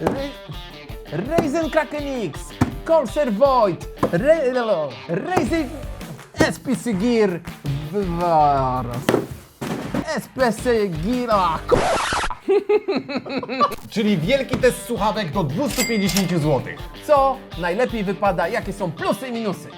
Ry- Ryzen Kraken X, Corsair Void, Ryzen SPC Gear Varos, SPC Gear... A, Czyli wielki test słuchawek do 250 zł. Co najlepiej wypada, jakie są plusy i minusy?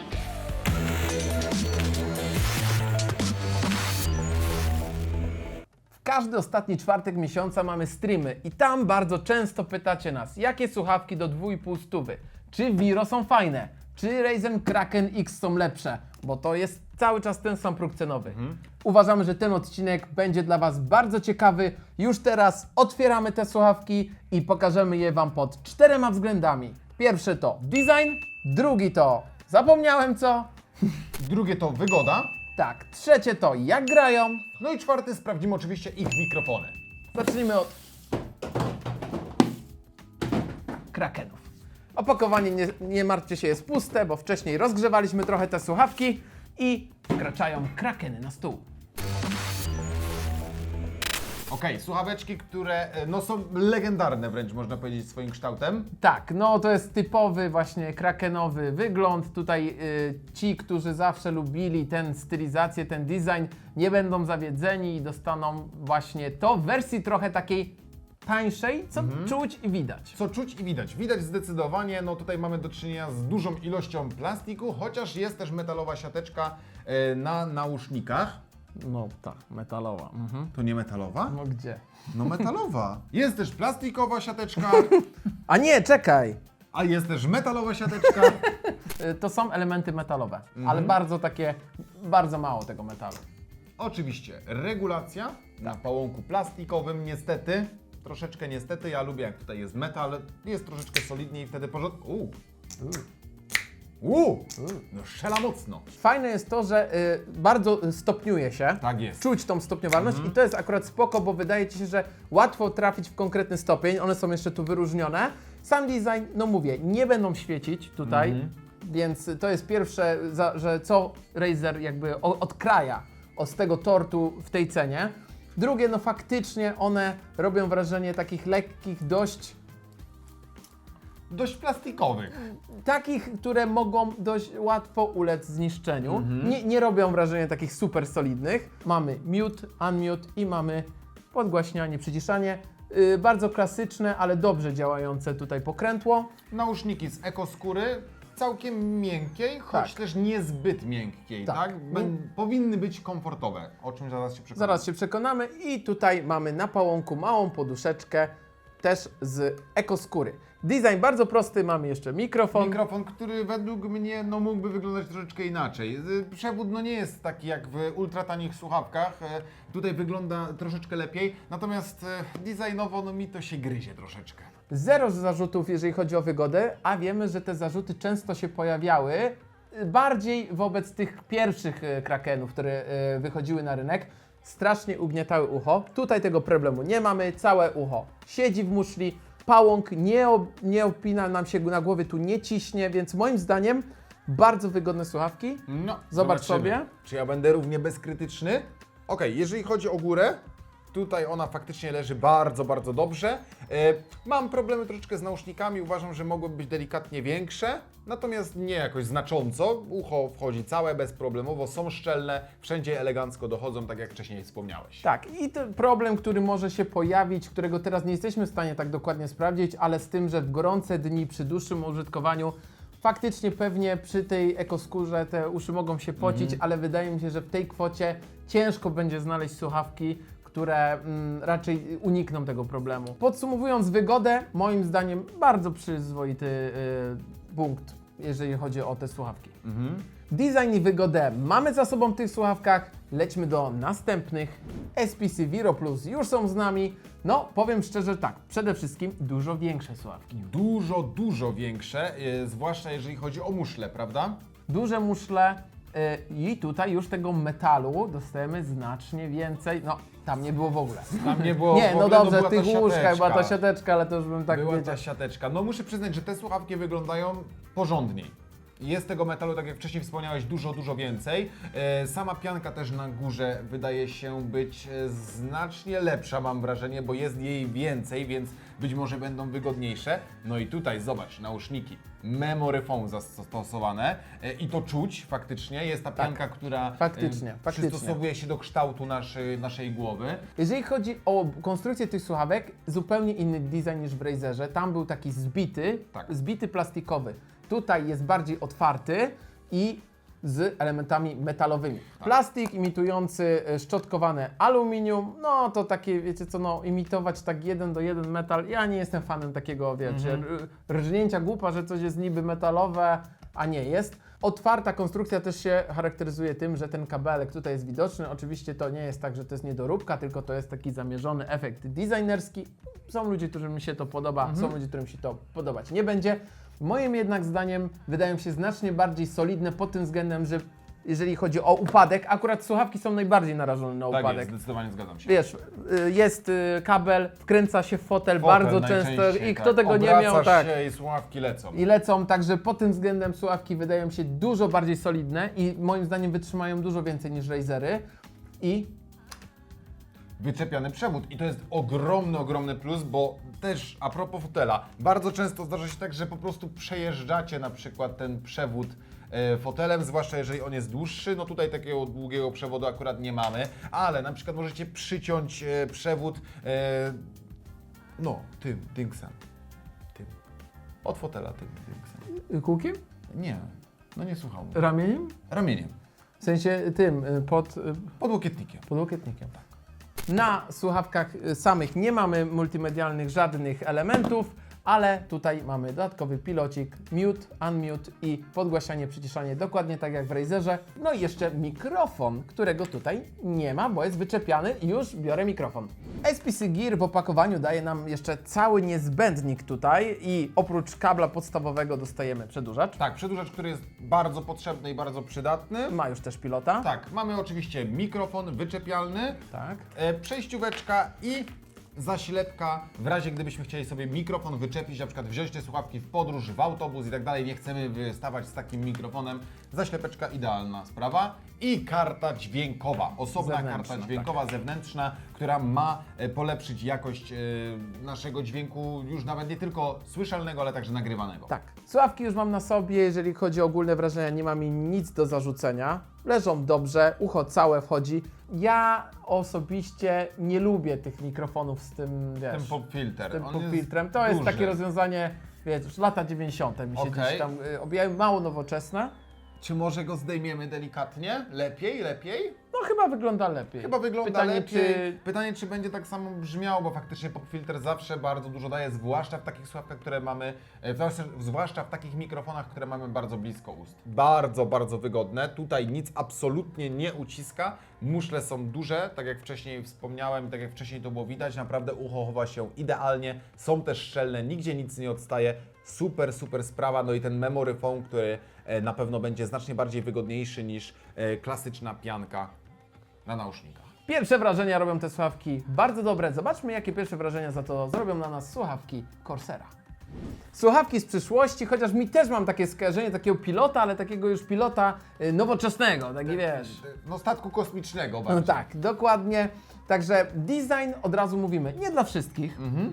Każdy ostatni czwartek miesiąca mamy streamy i tam bardzo często pytacie nas, jakie słuchawki do 2,5 stówy? Czy Viro są fajne? Czy Ryzen Kraken X są lepsze? Bo to jest cały czas ten sam próg cenowy. Uważamy, że ten odcinek będzie dla Was bardzo ciekawy. Już teraz otwieramy te słuchawki i pokażemy je Wam pod czterema względami. Pierwszy to design, drugi to zapomniałem co, Drugie to wygoda. Tak, trzecie to jak grają, No i czwarty sprawdzimy oczywiście ich mikrofony. Zacznijmy od krakenów. Opakowanie, nie, nie martwcie się, jest puste, bo wcześniej rozgrzewaliśmy trochę te słuchawki i wkraczają krakeny na stół. Okej, słuchaweczki, które e, no, są legendarne wręcz można powiedzieć swoim kształtem. Tak, no to jest typowy właśnie krakenowy wygląd. Tutaj y, ci, którzy zawsze lubili tę stylizację, ten design, nie będą zawiedzeni i dostaną właśnie to w wersji trochę takiej tańszej, co czuć i widać. Co czuć i widać. Widać zdecydowanie, no tutaj mamy do czynienia z dużą ilością plastiku, chociaż jest też metalowa siateczka e, na nausznikach. No tak, metalowa. Mhm. To nie metalowa? No gdzie? No metalowa. Jest też plastikowa siateczka, A nie, czekaj! a jest też metalowa siateczka. Y, To są elementy metalowe, ale bardzo takie, bardzo mało tego metalu. Oczywiście regulacja na pałąku plastikowym, niestety. Troszeczkę niestety, ja lubię jak tutaj jest metal, jest troszeczkę solidniej, wtedy porządek. Uuu. Uuu. No strzela mocno. Fajne jest to, że y, bardzo stopniuje się. Tak jest. Czuć tą stopniowalność i to jest akurat spoko, bo wydaje Ci się, że łatwo trafić w konkretny stopień. One są jeszcze tu wyróżnione. Sam design, no mówię, nie będą świecić tutaj, więc to jest pierwsze, za, że co Razer jakby o- odkraja od tego tortu w tej cenie. Drugie, no faktycznie one robią wrażenie takich lekkich, dość Dość plastikowych. takich, które mogą dość łatwo ulec zniszczeniu. Nie, nie robią wrażenia takich super solidnych. Mamy mute, unmute i mamy podgłaśnianie, przyciszanie. Yy, bardzo klasyczne, ale dobrze działające tutaj pokrętło. Nauszniki z ekoskóry, całkiem miękkiej, choć Tak. też niezbyt miękkiej, Tak. tak? Bę- powinny być komfortowe, o czym zaraz się przekonamy. Zaraz się przekonamy. I tutaj mamy na pałąku małą poduszeczkę, też z ekoskóry. Design bardzo prosty, mamy jeszcze mikrofon. Mikrofon, który według mnie no, mógłby wyglądać troszeczkę inaczej. Y, Przewód no, nie jest taki jak w ultratanich słuchawkach. E, Tutaj wygląda troszeczkę lepiej, natomiast e, designowo no, mi to się gryzie troszeczkę. Zero zarzutów, jeżeli chodzi o wygodę, a wiemy, że te zarzuty często się pojawiały y, bardziej wobec tych pierwszych y, krakenów, które y, wychodziły na rynek. Strasznie ugniatały ucho. Tutaj tego problemu nie mamy. Całe ucho siedzi w muszli. Pałąk nie, ob, nie opina nam się na głowie, tu nie ciśnie, więc moim zdaniem bardzo wygodne słuchawki. No, Zobacz zobaczymy, sobie. Czy ja będę równie bezkrytyczny? Okej, jeżeli chodzi o górę, tutaj ona faktycznie leży bardzo, bardzo dobrze. E, mam problemy troszeczkę z nausznikami, uważam, że mogłyby być delikatnie większe, natomiast nie jakoś znacząco. Ucho wchodzi całe, bezproblemowo, są szczelne, wszędzie elegancko dochodzą, tak jak wcześniej wspomniałeś. Tak, i ten problem, który może się pojawić, którego teraz nie jesteśmy w stanie tak dokładnie sprawdzić, ale z tym, że w gorące dni przy dłuższym użytkowaniu faktycznie pewnie przy tej ekoskórze te uszy mogą się pocić, ale wydaje mi się, że w tej kwocie ciężko będzie znaleźć słuchawki, które mm, raczej unikną tego problemu. Podsumowując wygodę, moim zdaniem bardzo przyzwoity y, punkt, jeżeli chodzi o te słuchawki. Design i wygodę mamy za sobą w tych słuchawkach. Lećmy do następnych. SPC Viro Plus już są z nami. No, powiem szczerze tak, przede wszystkim dużo większe słuchawki. Dużo, dużo większe, e, zwłaszcza jeżeli chodzi o muszle, prawda? Duże muszle y, i tutaj już tego metalu dostajemy znacznie więcej. No, tam nie było w ogóle. Tam nie było nie, w no ogóle, dobrze, była w tych ta łóżkach była ta siateczka. siateczka, ale to już bym tak Była wiedział. ta siateczka. No muszę przyznać, że te słuchawki wyglądają porządniej. Jest tego metalu, tak jak wcześniej wspomniałeś, dużo, dużo więcej. E, Sama pianka też na górze wydaje się być e, znacznie lepsza, mam wrażenie, bo jest jej więcej, więc być może będą wygodniejsze. No i tutaj zobacz, nauszniki memory foam zastosowane e, i to czuć faktycznie. Jest ta pianka, która e, Faktycznie, faktycznie. przystosowuje się do kształtu naszej, naszej głowy. Jeżeli chodzi o konstrukcję tych słuchawek, zupełnie inny design niż w Razerze. Tam był taki zbity, Tak. zbity plastikowy. Tutaj jest bardziej otwarty i z elementami metalowymi. Tak. Plastik imitujący e, szczotkowane aluminium, no to takie, wiecie co, no imitować tak jeden do jeden metal, ja nie jestem fanem takiego, wiecie, Mhm. r- rżnięcia głupa, że coś jest niby metalowe, a nie jest. Otwarta konstrukcja też się charakteryzuje tym, że ten kabelek tutaj jest widoczny. Oczywiście to nie jest tak, że to jest niedoróbka, tylko to jest taki zamierzony efekt designerski. Są ludzie, którym się to podoba, są ludzie, którym się to podobać nie będzie. Moim jednak zdaniem wydają się znacznie bardziej solidne pod tym względem, że jeżeli chodzi o upadek, akurat słuchawki są najbardziej narażone na Tak upadek. jest, zdecydowanie zgadzam się. Wiesz, y, jest y, kabel, wkręca się w fotel, Fotel bardzo często najczęściej, i kto tak. tego nie miał, Obracasz tak. się i słuchawki lecą. I lecą, także pod tym względem słuchawki wydają się dużo bardziej solidne i moim zdaniem wytrzymają dużo więcej niż Razery. I wyczepiany przewód i to jest ogromny, ogromny plus, bo też a propos fotela, bardzo często zdarza się tak, że po prostu przejeżdżacie na przykład ten przewód e, fotelem, zwłaszcza jeżeli on jest dłuższy, no tutaj takiego długiego przewodu akurat nie mamy, ale na przykład możecie przyciąć e, przewód e, no, tym, dynksem, tym, od fotela tym dynksem. y, kółkiem? Nie, no nie słuchał. mnie. Ramieniem? Ramieniem, W sensie tym, y, pod, y, podłokietnikiem. pod łokietnikiem. Na słuchawkach y, samych nie mamy multimedialnych żadnych elementów, ale tutaj mamy dodatkowy pilocik, mute, unmute i podgłaśnianie, przyciszanie dokładnie tak jak w Razerze. No i jeszcze mikrofon, którego tutaj nie ma, bo jest wyczepiany i już biorę mikrofon. SPC Gear w opakowaniu daje nam jeszcze cały niezbędnik tutaj i oprócz kabla podstawowego dostajemy przedłużacz. Tak, przedłużacz, który jest bardzo potrzebny i bardzo przydatny. Ma już też pilota. Tak, mamy oczywiście mikrofon wyczepialny, tak. e, przejścióweczka i zaślepka w razie gdybyśmy chcieli sobie mikrofon wyczepić, na przykład wziąć te słuchawki w podróż, w autobus i tak dalej, nie chcemy wystawać z takim mikrofonem, zaślepeczka idealna sprawa. I karta dźwiękowa, osobna Zewnętrzna, karta dźwiękowa zewnętrzna, która ma e, polepszyć jakość e, naszego dźwięku już nawet nie tylko słyszalnego, ale także nagrywanego. Tak. Słuchawki już mam na sobie, jeżeli chodzi o ogólne wrażenia, nie ma mi nic do zarzucenia. Leżą dobrze, ucho całe wchodzi. Ja osobiście nie lubię tych mikrofonów z tym, wiesz, Ten tym on pop jest filtrem. To jest duży. takie rozwiązanie, wiesz, już lata 90. mi się Okej. gdzieś tam y, objawiają, mało nowoczesne. Czy może go zdejmiemy delikatnie? Lepiej, lepiej? No chyba wygląda lepiej. Chyba wygląda Pytanie, lepiej. Czy... Pytanie, czy będzie tak samo brzmiało, bo faktycznie pop filter zawsze bardzo dużo daje, zwłaszcza w takich słuchawkach, które mamy, e, zwłaszcza- zwłaszcza w takich mikrofonach, które mamy bardzo blisko ust. Bardzo, bardzo wygodne. Tutaj nic absolutnie nie uciska. Muszle są duże, tak jak wcześniej wspomniałem, tak jak wcześniej to było widać, naprawdę ucho chowa się idealnie. Są też szczelne, nigdzie nic nie odstaje. Super, super sprawa. No i ten memory foam, który e, na pewno będzie znacznie bardziej wygodniejszy niż e, klasyczna pianka na nausznikach. Pierwsze wrażenia robią te słuchawki bardzo dobre. Zobaczmy, jakie pierwsze wrażenia za to zrobią na nas słuchawki Corsera. Słuchawki z przyszłości, chociaż mi też mam takie skojarzenie takiego pilota, ale takiego już pilota y, nowoczesnego, taki wiesz. No statku kosmicznego No bardziej. tak, dokładnie. Także design od razu mówimy, nie dla wszystkich. Mhm.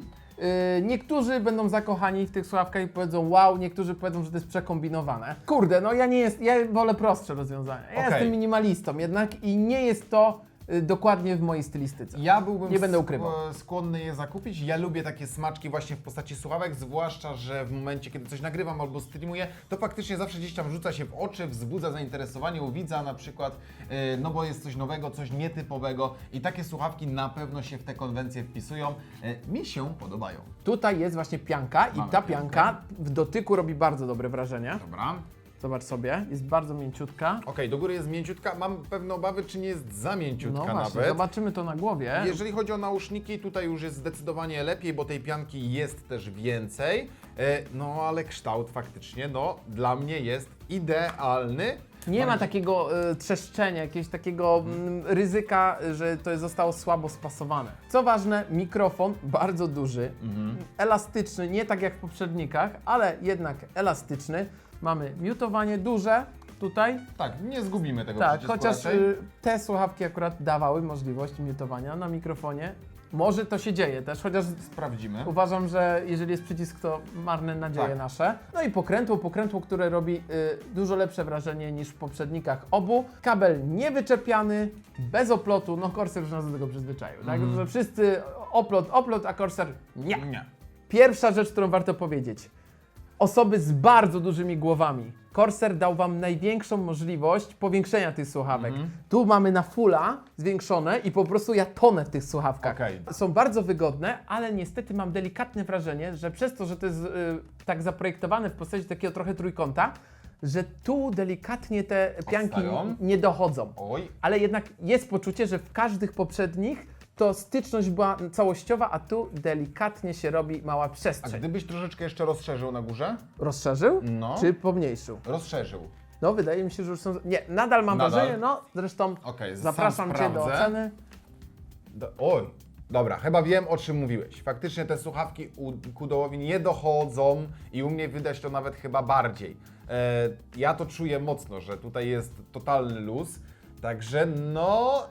Y, niektórzy będą zakochani w tych słuchawkach i powiedzą wow, niektórzy powiedzą, że to jest przekombinowane. Kurde, no ja nie jest, ja wolę prostsze rozwiązania. Ja Okej. jestem minimalistą jednak i nie jest to dokładnie w mojej stylistyce. Ja byłbym Nie będę sk- ukrywał. skłonny je zakupić. Ja lubię takie smaczki właśnie w postaci słuchawek, zwłaszcza, że w momencie, kiedy coś nagrywam albo streamuję, to faktycznie zawsze gdzieś tam rzuca się w oczy, wzbudza zainteresowanie u widza na przykład, yy, no bo jest coś nowego, coś nietypowego i takie słuchawki na pewno się w te konwencje wpisują. Yy, mi się podobają. Tutaj jest właśnie pianka i Mamy ta piankę. pianka w dotyku robi bardzo dobre wrażenie. Dobra. Zobacz sobie, jest bardzo mięciutka. Okej, do góry jest mięciutka. Mam pewne obawy, czy nie jest za mięciutka No właśnie, nawet. zobaczymy to na głowie. Jeżeli chodzi o nauszniki, tutaj już jest zdecydowanie lepiej, bo tej pianki jest też więcej. E, No ale kształt faktycznie, no dla mnie jest idealny. Nie ma takiego y, trzeszczenia, jakiegoś takiego mm, ryzyka, że to jest- zostało słabo spasowane. Co ważne, mikrofon bardzo duży, Mhm. elastyczny, nie tak jak w poprzednikach, ale jednak elastyczny. Mamy miutowanie duże tutaj, Tak, nie zgubimy tego tak, przycisku chociaż raczej. y, te słuchawki akurat dawały możliwość miutowania na mikrofonie. Może to się dzieje też, chociaż Sprawdzimy. uważam, że jeżeli jest przycisk, to marne nadzieje Tak. nasze. No i pokrętło, pokrętło, które robi y, dużo lepsze wrażenie niż w poprzednikach obu. Kabel niewyczepiany, bez oplotu, no Corsair już nas do tego przyzwyczaił, tak? Mhm. Że wszyscy oplot, oplot, a Corsair nie. Nie. Pierwsza rzecz, którą warto powiedzieć. Osoby z bardzo dużymi głowami. Corsair dał Wam największą możliwość powiększenia tych słuchawek. Mhm. Tu mamy na fulla zwiększone i po prostu ja tonę w tych słuchawkach. Okej. Są bardzo wygodne, ale niestety mam delikatne wrażenie, że przez to, że to jest y, tak zaprojektowane w postaci takiego trochę trójkąta, że tu delikatnie te pianki Odstają? nie dochodzą. Oj, Ale jednak jest poczucie, że w każdych poprzednich to styczność była całościowa, a tu delikatnie się robi mała a przestrzeń. gdybyś troszeczkę jeszcze rozszerzył na górze? Rozszerzył No. czy pomniejszył? Rozszerzył. No, wydaje mi się, że już są. Nie, nadal mam Nadal? wrażenie, no zresztą Okej, sam zapraszam Cię do sprawdzę. oceny. Do, oj, dobra, chyba wiem o czym mówiłeś. Faktycznie te słuchawki u Kudołowi nie dochodzą i u mnie widać to nawet chyba bardziej. E, ja to czuję mocno, że tutaj jest totalny luz, także no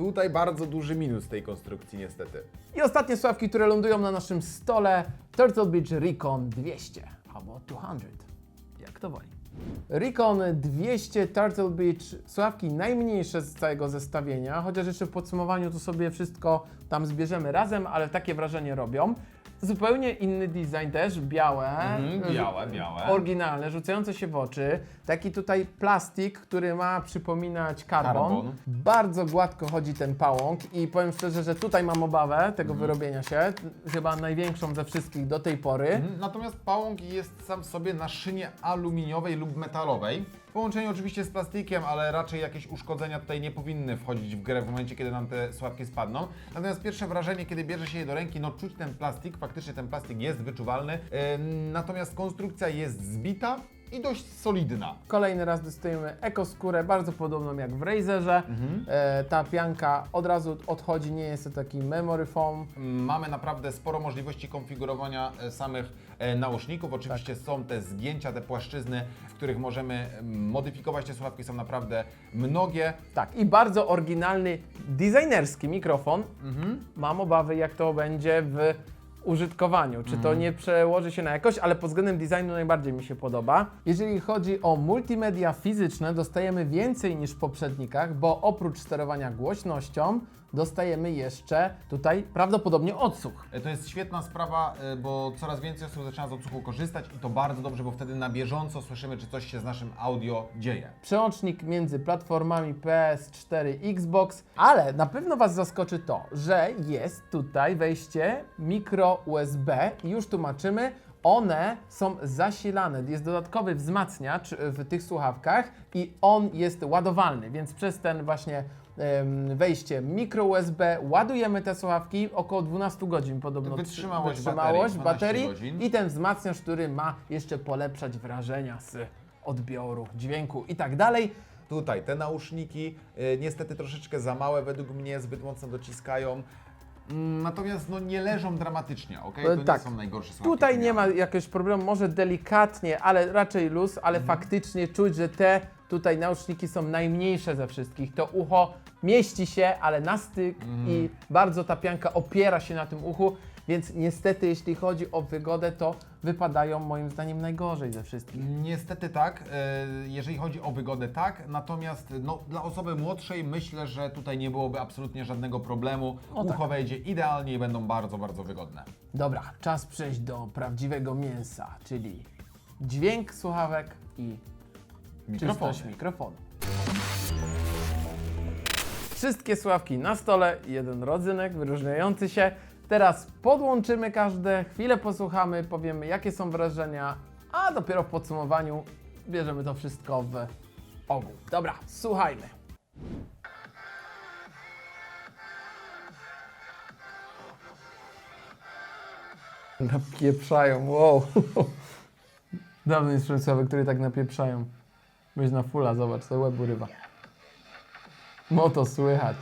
tutaj bardzo duży minus tej konstrukcji niestety. I ostatnie słuchawki, które lądują na naszym stole, Turtle Beach Recon 200 albo 200, jak to woli. Recon 200 Turtle Beach, słuchawki najmniejsze z całego zestawienia, chociaż jeszcze w podsumowaniu to sobie wszystko tam zbierzemy razem, ale takie wrażenie robią. Zupełnie inny design też, białe, Mhm, białe, białe. oryginalne, rzucające się w oczy. Taki tutaj plastik, który ma przypominać karbon. Karbon. Bardzo gładko chodzi ten pałąk i powiem szczerze, że tutaj mam obawę tego Mhm. wyrobienia się, chyba największą ze wszystkich do tej pory. Mhm, Natomiast pałąk jest sam w sobie na szynie aluminiowej lub metalowej. W połączeniu oczywiście z plastikiem, ale raczej jakieś uszkodzenia tutaj nie powinny wchodzić w grę w momencie, kiedy nam te słuchawki spadną. Natomiast pierwsze wrażenie, kiedy bierze się je do ręki, no czuć ten plastik, faktycznie ten plastik jest wyczuwalny. Natomiast konstrukcja jest zbita i dość solidna. Kolejny raz dostajemy ekoskórę, bardzo podobną jak w Razerze. E, ta pianka od razu odchodzi, nie jest to taki memory foam. Mamy naprawdę sporo możliwości konfigurowania e, samych e, nauszników. Oczywiście Tak. są te zgięcia, te płaszczyzny, w których możemy mm, modyfikować te słuchawki, są naprawdę mnogie. Tak, i bardzo oryginalny, designerski mikrofon. Mhm. Mam obawy, jak to będzie w użytkowaniu. Czy to nie przełoży się na jakość, ale pod względem designu najbardziej mi się podoba. Jeżeli chodzi o multimedia fizyczne, dostajemy więcej niż w poprzednikach, bo oprócz sterowania głośnością, dostajemy jeszcze tutaj prawdopodobnie odsłuch. E, To jest świetna sprawa, e, bo coraz więcej osób zaczyna z odsłuchu korzystać i to bardzo dobrze, bo wtedy na bieżąco słyszymy, czy coś się z naszym audio dzieje. Przełącznik między platformami PS4 i Xbox, ale na pewno Was zaskoczy to, że jest tutaj wejście mikro USB i już tłumaczymy, one są zasilane. Jest dodatkowy wzmacniacz w tych słuchawkach i on jest ładowalny, więc przez ten właśnie wejście mikro USB ładujemy te słuchawki około 12 godzin podobno Wytrzymałość wytrzymałość baterii, baterii 12 godzin. i ten wzmacniacz, który ma jeszcze polepszać wrażenia z odbioru, dźwięku i tak dalej. Tutaj te nauszniki e, niestety troszeczkę za małe według mnie, zbyt mocno dociskają. Mm, Natomiast no, nie leżą dramatycznie, ok? To E, tak. nie są najgorsze słuchawki. Tutaj nie ma jakiegoś problemu, może delikatnie, ale raczej luz, ale Mhm. faktycznie czuć, że te tutaj nauszniki są najmniejsze ze wszystkich. To ucho mieści się, ale na styk Mhm. i bardzo ta pianka opiera się na tym uchu, więc niestety jeśli chodzi o wygodę, to wypadają moim zdaniem najgorzej ze wszystkich. Niestety tak, e, jeżeli chodzi o wygodę tak, natomiast no, dla osoby młodszej myślę, że tutaj nie byłoby absolutnie żadnego problemu. O tak. Ucho wejdzie idealnie i będą bardzo, bardzo wygodne. Dobra, czas przejść do prawdziwego mięsa, czyli dźwięk słuchawek i Mikrofony. czystość mikrofonu. Wszystkie sławki na stole, jeden rodzynek wyróżniający się. Teraz podłączymy każde, chwilę posłuchamy, powiemy jakie są wrażenia, a dopiero w podsumowaniu bierzemy to wszystko w ogół. Dobra, słuchajmy. Napieprzają, wow. Dawno nie słyszałem sławek, które tak napieprzają. Weź na fula, zobacz, to łeb urywa. No to słychać.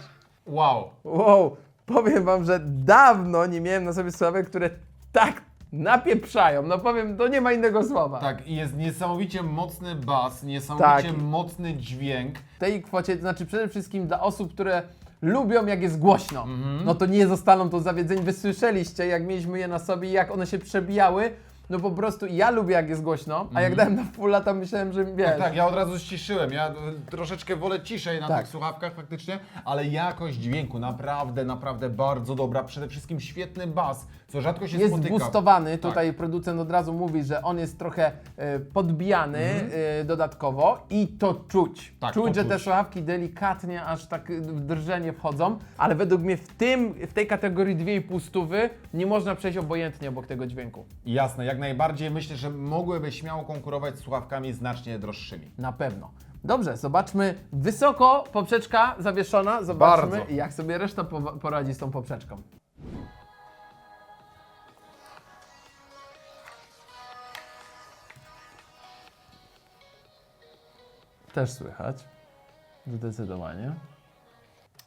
Wow, Wow, powiem wam, że dawno nie miałem na sobie sławek, które tak napieprzają, no powiem, to nie ma innego słowa. Tak, i jest niesamowicie mocny bas, niesamowicie Tak. mocny dźwięk. W tej kwocie, to znaczy przede wszystkim dla osób, które lubią jak jest głośno, Mhm. no to nie zostaną to zawiedzeni. Wy słyszeliście, jak mieliśmy je na sobie i jak one się przebijały. No po prostu ja lubię jak jest głośno, a jak dałem na fulla, to myślałem, że wiesz. Tak, tak, ja od razu ściszyłem. Ja troszeczkę wolę ciszej na Tak. tych słuchawkach faktycznie, ale jakość dźwięku naprawdę, naprawdę bardzo dobra. Przede wszystkim świetny bas, co rzadko się jest spotyka. boostowany, Tak. tutaj producent od razu mówi, że on jest trochę e, podbijany e, dodatkowo i to czuć. Mhm. Tak, czuć, to że te czuć. słuchawki delikatnie aż tak w drżenie wchodzą, ale według mnie w tym, w tej kategorii 2,5 stówy nie można przejść obojętnie obok tego dźwięku. Jasne, jak najbardziej. Myślę, że mogłyby śmiało konkurować z słuchawkami znacznie droższymi. Na pewno. Dobrze, zobaczmy wysoko poprzeczka zawieszona, zobaczmy Bardzo. jak sobie reszta po- poradzi z tą poprzeczką. Też słychać. Zdecydowanie.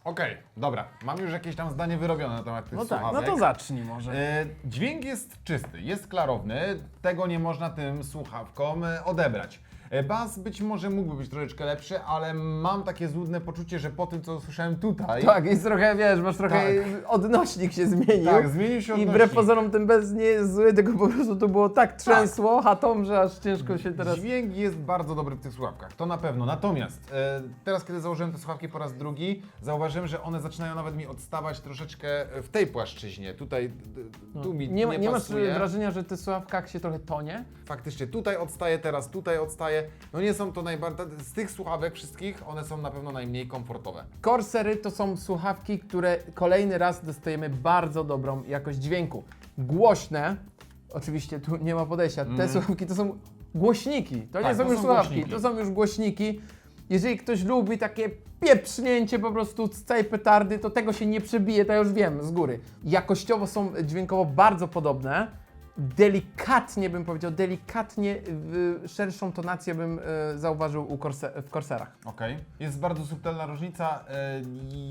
Okej, dobra. Mam już jakieś tam zdanie wyrobione na temat tych No tak, słuchawek. no to zacznij może. E, Dźwięk jest czysty, jest klarowny, tego nie można tym słuchawkom e, odebrać. E, Bas być może mógłby być troszeczkę lepszy, ale mam takie złudne poczucie, że po tym co słyszałem tutaj, Tak, jest trochę, wiesz, masz trochę odnośnik się zmienił. Tak, zmienił się I odnośnik. wbrew pozorom ten bez nie jest zły, tylko po prostu to było tak trzęsło chatą, że aż ciężko się teraz... Dźwięk jest bardzo dobry w tych słuchawkach, to na pewno. Natomiast e, teraz, kiedy założyłem te słuchawki po raz drugi, zauważyłem, że one zaczynają nawet mi odstawać troszeczkę w tej płaszczyźnie. Tutaj, d- tu mi nie, nie, ma- nie masz pasuje. wrażenia, że ty w słuchawkach się trochę tonie? Faktycznie tutaj odstaje, teraz tutaj odstaje. No nie są to najbardziej. Z tych słuchawek wszystkich one są na pewno najmniej komfortowe. Corsery to są słuchawki, które kolejny raz dostajemy bardzo dobrą jakość dźwięku. Głośne, oczywiście tu nie ma podejścia, te słuchawki to są głośniki, to nie Tak, są to już są słuchawki, głośniki. to są już głośniki. Jeżeli ktoś lubi takie pieprznięcie po prostu z całej petardy, to tego się nie przebije, to ja już wiem z góry. Jakościowo są dźwiękowo bardzo podobne. Delikatnie bym powiedział, delikatnie y, szerszą tonację bym y, zauważył u korse, w korserach. Okej. Jest bardzo subtelna różnica. e,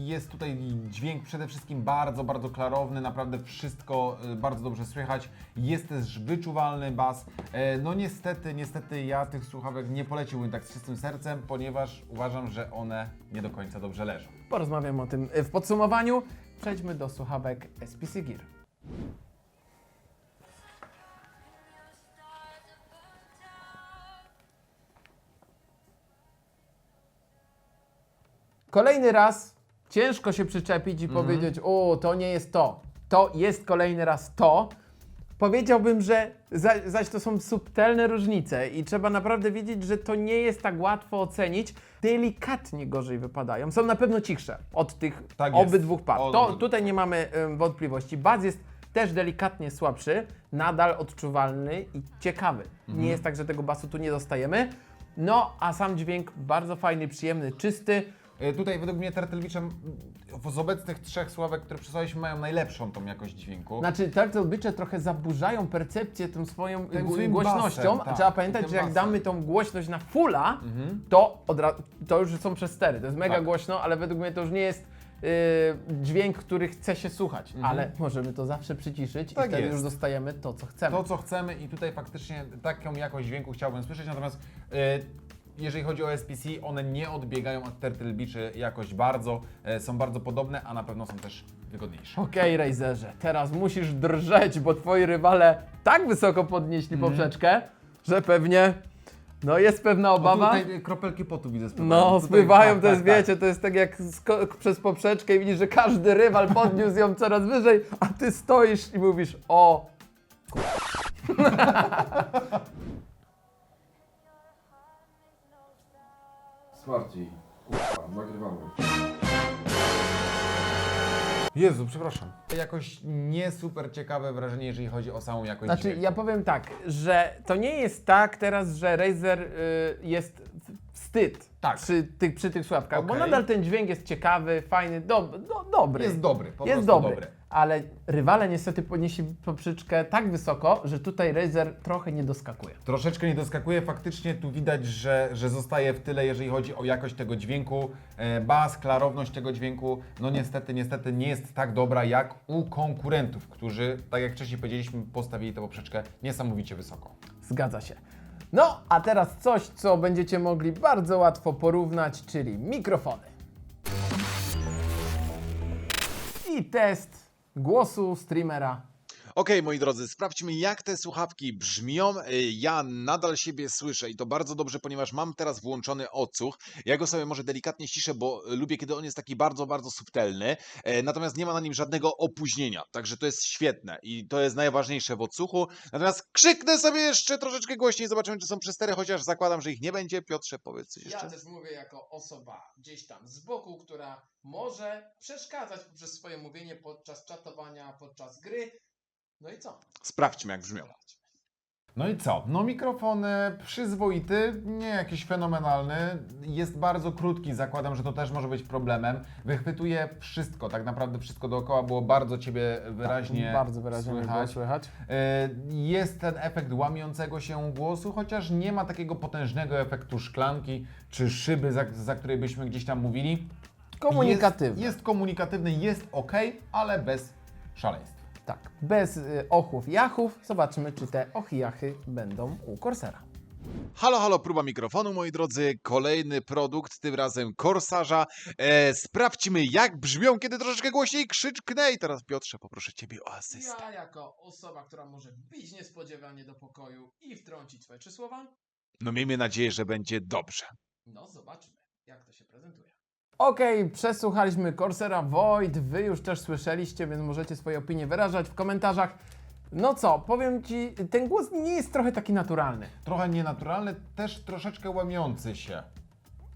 Jest tutaj dźwięk przede wszystkim bardzo, bardzo klarowny. Naprawdę wszystko e, bardzo dobrze słychać. Jest też wyczuwalny bas. E, No niestety, niestety ja tych słuchawek nie poleciłbym tak z czystym sercem, ponieważ uważam, że one nie do końca dobrze leżą. Porozmawiam o tym w podsumowaniu. Przejdźmy do słuchawek SPC Gear. Kolejny raz ciężko się przyczepić i powiedzieć, o, to nie jest to. To jest kolejny raz to. Powiedziałbym, że za, zaś to są subtelne różnice i trzeba naprawdę wiedzieć, że to nie jest tak łatwo ocenić. Delikatnie gorzej wypadają. Są na pewno cichsze od tych Tak obydwóch par. To, tutaj nie mamy ym, wątpliwości. Baz jest też delikatnie słabszy, nadal odczuwalny i ciekawy. Mhm. Nie jest tak, że tego basu tu nie dostajemy. No, a sam dźwięk bardzo fajny, przyjemny, czysty. E, Tutaj według mnie Turtle Beachem z obecnych trzech sławek, które przysłaliśmy, mają najlepszą tą jakość dźwięku. Znaczy, Turtle Beache trochę zaburzają percepcję tą swoją Tym gł- swoim głośnością. basem, tak, Trzeba pamiętać, tym że jak basem. damy tą głośność na fulla, to, od ra- to już są przez stery. To jest mega Tak. głośno, ale według mnie to już nie jest yy, dźwięk, który chce się słuchać. Ale możemy to zawsze przyciszyć Mhm. Tak i wtedy jest. już dostajemy to, co chcemy. to, co chcemy i tutaj faktycznie taką jakość dźwięku chciałbym słyszeć, natomiast e, jeżeli chodzi o SPC, one nie odbiegają od Turtle Beachy jakoś bardzo, e, są bardzo podobne, a na pewno są też wygodniejsze. Okej, Razerze, teraz musisz drżeć, bo twoi rywale tak wysoko podnieśli Mhm. poprzeczkę, że pewnie, no jest pewna O, obawa. tutaj kropelki potu widzę spływają. No, spływają, tak, to jest, tak, tak. wiecie, to jest tak jak skok przez poprzeczkę i widzisz, że każdy rywal podniósł ją coraz wyżej, a ty stoisz i mówisz, o, Smarty. Kurwa, nagrywamy. Jezu, przepraszam. Jakoś nie super ciekawe wrażenie, jeżeli chodzi o samą jakość Znaczy, dźwięku. ja powiem tak, że to nie jest tak teraz, że Razer y, jest wstyd Tak. przy, tych, przy tych słuchawkach, bo Okej. nadal ten dźwięk jest ciekawy, fajny, do, do, dobry. Jest dobry, po Jest prostu dobry. dobry. Ale rywale niestety podnieśli poprzeczkę tak wysoko, że tutaj Razer trochę nie doskakuje. Troszeczkę nie doskakuje, faktycznie tu widać, że, że zostaje w tyle, jeżeli chodzi o jakość tego dźwięku, e, bas, klarowność tego dźwięku, no niestety, niestety nie jest tak dobra jak u konkurentów, którzy, tak jak wcześniej powiedzieliśmy, postawili tę poprzeczkę niesamowicie wysoko. Zgadza się. No, a teraz coś, co będziecie mogli bardzo łatwo porównać, czyli mikrofony. I test głosu streamera. Okej, moi drodzy, sprawdźmy jak te słuchawki brzmią. Y, Ja nadal siebie słyszę i to bardzo dobrze, ponieważ mam teraz włączony odsłuch. Ja go sobie może delikatnie ściszę, bo y, lubię, kiedy on jest taki bardzo, bardzo subtelny. E, Natomiast nie ma na nim żadnego opóźnienia, także to jest świetne i to jest najważniejsze w odsłuchu. Natomiast krzyknę sobie jeszcze troszeczkę głośniej, zobaczymy, czy są przestery, chociaż zakładam, że ich nie będzie. Piotrze, powiedz coś jeszcze. Ja też mówię jako osoba gdzieś tam z boku, która może przeszkadzać poprzez swoje mówienie podczas czatowania, podczas gry. No i co? Sprawdźmy, jak brzmią. No i co? No mikrofon przyzwoity, nie jakiś fenomenalny, jest bardzo krótki, zakładam, że to też może być problemem. Wychwytuje wszystko, tak naprawdę wszystko dookoła było bardzo Ciebie wyraźnie Tak, Bardzo wyraźnie słychać. słychać. E, Jest ten efekt łamiącego się głosu, chociaż nie ma takiego potężnego efektu szklanki czy szyby, za, za której byśmy gdzieś tam mówili. Komunikatywny. Jest, jest komunikatywny, jest ok, ale bez szaleństw. Tak, bez y, ochów i jachów. Zobaczymy, czy te ochy i jachy będą u Corsera. Halo, halo, próba mikrofonu, moi drodzy. Kolejny produkt, tym razem Corsarza. E, sprawdźmy, jak brzmią, kiedy troszeczkę głośniej krzyczknę. I teraz, Piotrze, poproszę Ciebie o asystę. Ja jako osoba, która może bić niespodziewanie do pokoju i wtrącić swoje trzy słowa, No miejmy nadzieję, że będzie dobrze. no zobaczmy, jak to się prezentuje. Okej, przesłuchaliśmy Corsera Void, wy już też słyszeliście, więc możecie swoje opinie wyrażać w komentarzach. No co, powiem Ci, ten głos nie jest trochę taki naturalny. Trochę nienaturalny, też troszeczkę łamiący się.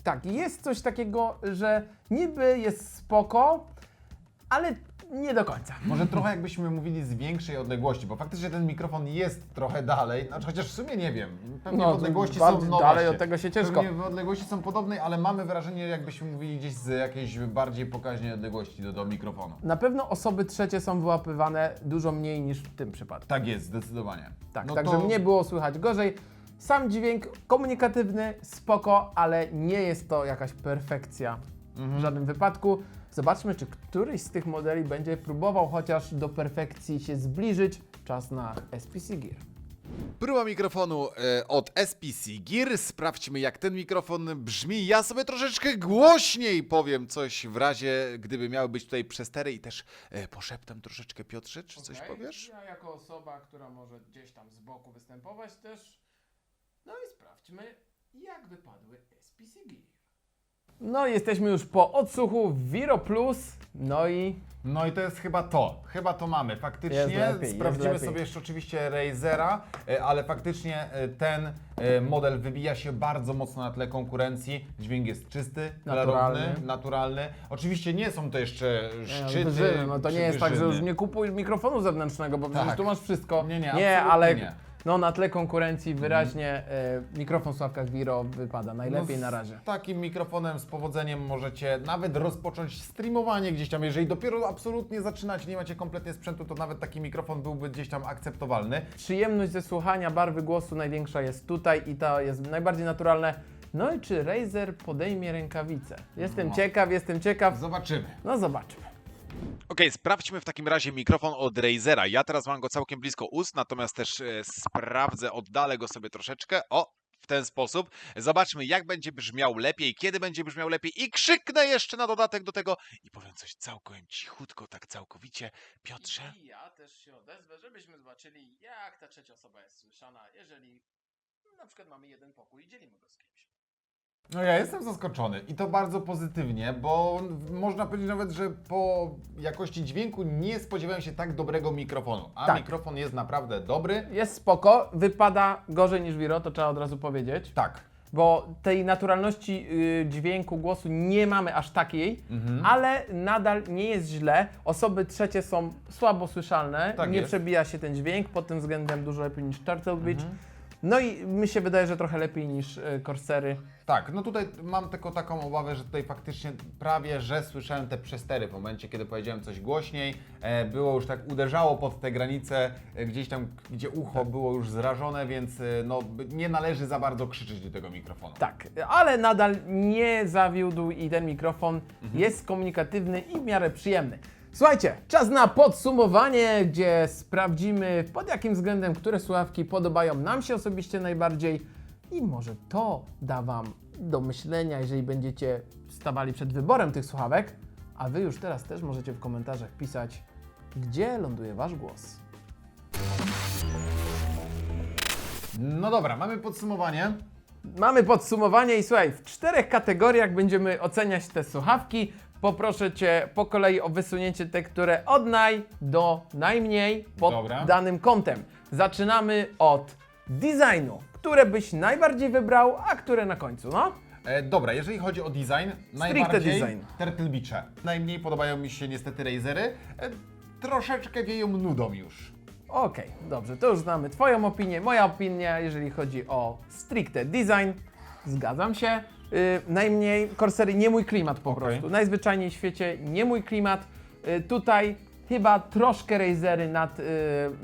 Tak, jest coś takiego, że niby jest spoko, ale nie do końca. Może trochę jakbyśmy mówili z większej odległości, bo faktycznie ten mikrofon jest trochę dalej, znaczy chociaż w sumie nie wiem, pewnie No, w odległości są, no dalej właśnie, od tego się ciężko. Pewnie w odległości są podobnej, ale mamy wrażenie jakbyśmy mówili gdzieś z jakiejś bardziej pokaźnej odległości do, do mikrofonu. Na pewno osoby trzecie są wyłapywane dużo mniej niż w tym przypadku. Tak jest, zdecydowanie. Tak, No także to- mnie było słychać gorzej. Sam dźwięk komunikatywny, spoko, ale nie jest to jakaś perfekcja Mhm. w żadnym wypadku. Zobaczmy, czy któryś z tych modeli będzie próbował chociaż do perfekcji się zbliżyć. Czas na SPC Gear. Próba mikrofonu e, od SPC Gear. Sprawdźmy, jak ten mikrofon brzmi. Ja sobie troszeczkę głośniej powiem coś w razie, gdyby miały być tutaj przestery i też e, poszeptam troszeczkę, Piotrze, czy coś powiesz? Ja jako osoba, która może gdzieś tam z boku występować też. No i sprawdźmy, jak wypadły SPC Gear. No jesteśmy już po odsłuchu Viro Plus. No i No i to jest chyba to. Chyba to mamy. Faktycznie Jest lepiej, jest sprawdzimy lepiej. sobie jeszcze oczywiście Razera, e, ale faktycznie e, ten e, model wybija się bardzo mocno na tle konkurencji. Dźwięk jest czysty, Naturalny. klarowny, naturalny. Oczywiście nie są to jeszcze szczyty. Wyżyny, no to czy nie jest tak, że wyżyny. już nie kupuj mikrofonu zewnętrznego, bo przecież Tak. tu masz wszystko. Nie, nie, nie absolutnie ale nie. No na tle konkurencji wyraźnie e, mikrofon w sławkach Viro wypada najlepiej No, na razie. Z takim mikrofonem z powodzeniem możecie nawet rozpocząć streamowanie gdzieś tam. Jeżeli dopiero absolutnie zaczynacie, nie macie kompletnie sprzętu, to nawet taki mikrofon byłby gdzieś tam akceptowalny. Przyjemność ze słuchania barwy głosu największa jest tutaj i to jest najbardziej naturalne. No i czy Razer podejmie rękawice? Jestem No. ciekaw, jestem ciekaw. Zobaczymy. No zobaczmy. Okej, sprawdźmy w takim razie mikrofon od Razera. Ja teraz mam go całkiem blisko ust, natomiast też e, sprawdzę, oddalę go sobie troszeczkę. O, w ten sposób. Zobaczmy, jak będzie brzmiał lepiej, kiedy będzie brzmiał lepiej i krzyknę jeszcze na dodatek do tego i powiem coś całkiem cichutko, tak całkowicie. Piotrze? I ja też się odezwę, żebyśmy zobaczyli, jak ta trzecia osoba jest słyszana, jeżeli na przykład mamy jeden pokój i dzielimy go z kimś. No ja jestem zaskoczony i to bardzo pozytywnie, bo można powiedzieć nawet, że po jakości dźwięku nie spodziewałem się tak dobrego mikrofonu. A Tak. mikrofon jest naprawdę dobry. Jest spoko, wypada gorzej niż Viro, to trzeba od razu powiedzieć. Tak. Bo tej naturalności y, dźwięku, głosu nie mamy aż takiej, Mhm. ale nadal nie jest źle. Osoby trzecie są słabo słyszalne, Tak nie jest. przebija się ten dźwięk, pod tym względem dużo lepiej niż Turtle Beach. No i mi się wydaje, że trochę lepiej niż e, Corsery. Tak, no tutaj mam tylko taką obawę, że tutaj faktycznie prawie, że słyszałem te przestery w momencie, kiedy powiedziałem coś głośniej. E, było już tak, uderzało pod te granice, e, gdzieś tam, gdzie ucho było już zrażone, więc no, nie należy za bardzo krzyczeć do tego mikrofonu. Tak, ale nadal nie zawiódł i ten mikrofon Mhm. jest komunikatywny i w miarę przyjemny. Słuchajcie, czas na podsumowanie, gdzie sprawdzimy pod jakim względem które słuchawki podobają nam się osobiście najbardziej i może to da Wam do myślenia, jeżeli będziecie stawali przed wyborem tych słuchawek, a Wy już teraz też możecie w komentarzach pisać, gdzie ląduje Wasz głos. No dobra, mamy podsumowanie. Mamy podsumowanie i słuchaj, w czterech kategoriach będziemy oceniać te słuchawki. Poproszę Cię po kolei o wysunięcie te, które od naj do najmniej pod Dobra. danym kątem. Zaczynamy od designu. Które byś najbardziej wybrał, a które na końcu, no? E, dobra, jeżeli chodzi o design, najbardziej design. Turtle Beache. Najmniej podobają mi się niestety Razery. E, troszeczkę wieją nudą już. Okej, dobrze, to już znamy Twoją opinię. Moja opinia, jeżeli chodzi o stricte design, zgadzam się. Yy, najmniej Corsery nie mój klimat po Okej. prostu. Najzwyczajniej w świecie nie mój klimat. Yy, tutaj chyba troszkę Razery nad yy,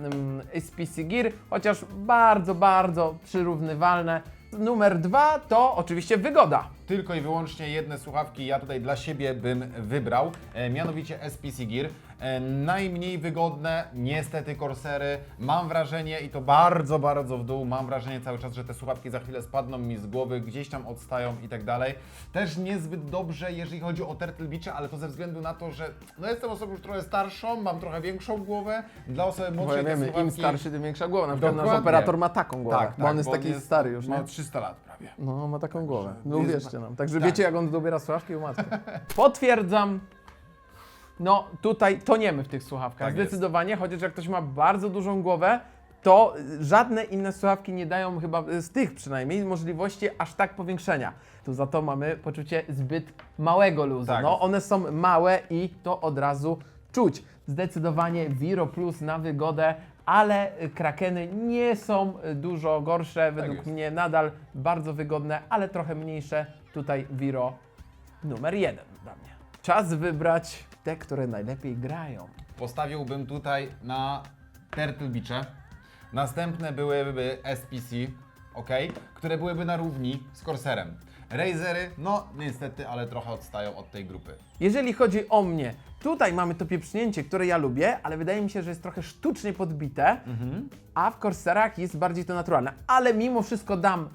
ym, SPC Gear, chociaż bardzo, bardzo przyrównywalne. Numer dwa to oczywiście wygoda. Tylko i wyłącznie jedne słuchawki ja tutaj dla siebie bym wybrał, e, mianowicie SPC Gear. E, najmniej wygodne, niestety Corsery. Mam wrażenie, i to bardzo, bardzo w dół, mam wrażenie cały czas, że te słuchawki za chwilę spadną mi z głowy, gdzieś tam odstają i tak dalej. Też niezbyt dobrze, jeżeli chodzi o Turtle Beache, ale to ze względu na to, że no jestem osobą już trochę starszą, mam trochę większą głowę. Dla osoby Bo młodszej te wiemy, im słuchawki... starszy, tym większa głowa. Na przykład nasz Dokładnie. operator ma taką głowę, Tak, bo tak, on jest taki stary już, Ma nie? 300 lat prawie. No, ma taką głowę. No jest- uwierzcie nam. Także tak. wiecie, jak on dobiera słuchawki u matki. Potwierdzam. No, tutaj toniemy w tych słuchawkach. Tak jest. Zdecydowanie, chociaż jak ktoś ma bardzo dużą głowę, to żadne inne słuchawki nie dają chyba y, z tych przynajmniej możliwości aż tak powiększenia. Tu za to mamy poczucie zbyt małego luzu. Tak. No, one są małe i to od razu czuć. Zdecydowanie Viro Plus na wygodę, ale Krakeny nie są dużo gorsze. Według jest. mnie nadal bardzo wygodne, ale trochę mniejsze. Tutaj Viro numer jeden. Czas wybrać te, które najlepiej grają. Postawiłbym tutaj na Turtle Beache. Następne byłyby SPC, ok, które byłyby na równi z Corsairem. Razery, no niestety, ale trochę odstają od tej grupy. Jeżeli chodzi o mnie, tutaj mamy to pieprznięcie, które ja lubię, ale wydaje mi się, że jest trochę sztucznie podbite, a w Corsairach jest bardziej to naturalne. Ale mimo wszystko dam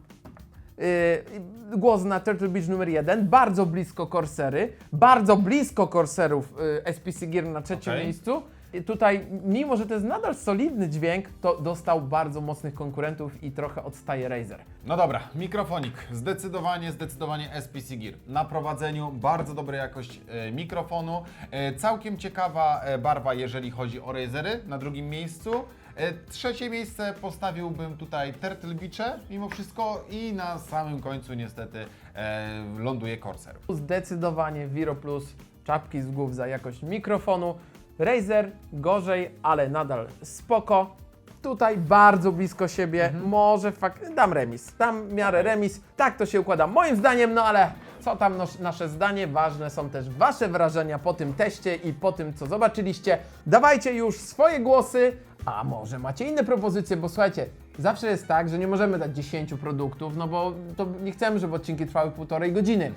yy, głos na Turtle Beach numer jeden, bardzo blisko Corsairy, bardzo blisko Corsairów yy, SPC Gear na trzecim Okej. miejscu. I tutaj, mimo że to jest nadal solidny dźwięk, to dostał bardzo mocnych konkurentów i trochę odstaje Razer. No dobra, mikrofonik. Zdecydowanie, zdecydowanie SPC Gear. Na prowadzeniu bardzo dobra jakość e, mikrofonu. E, całkiem ciekawa e, barwa, jeżeli chodzi o Razery. Na drugim miejscu. E, trzecie miejsce postawiłbym tutaj Turtle Beache mimo wszystko i na samym końcu niestety e, ląduje Corsair. Zdecydowanie Viro Plus, czapki z głów za jakość mikrofonu. Razer gorzej, ale nadal spoko. Tutaj bardzo blisko siebie, może fakt, dam remis, dam miarę remis, tak to się układa moim zdaniem, no ale co tam nos- nasze zdanie, ważne są też Wasze wrażenia po tym teście i po tym, co zobaczyliście. Dawajcie już swoje głosy, a może macie inne propozycje, bo słuchajcie, zawsze jest tak, że nie możemy dać 10 produktów, no bo to nie chcemy, żeby odcinki trwały półtorej godziny.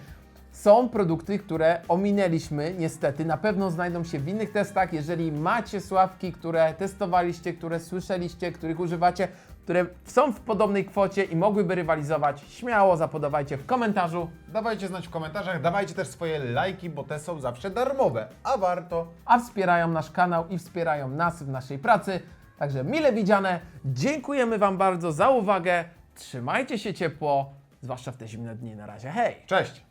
Są produkty, które ominęliśmy, niestety, na pewno znajdą się w innych testach. Jeżeli macie sławki, które testowaliście, które słyszeliście, których używacie, które są w podobnej kwocie i mogłyby rywalizować, śmiało zapodawajcie w komentarzu, Dawajcie znać w komentarzach, dawajcie też swoje lajki, bo te są zawsze darmowe, a warto. a wspierają nasz kanał i wspierają nas w naszej pracy. Także mile widziane, dziękujemy Wam bardzo za uwagę, trzymajcie się ciepło, zwłaszcza w te zimne dni. Na razie, hej! Cześć!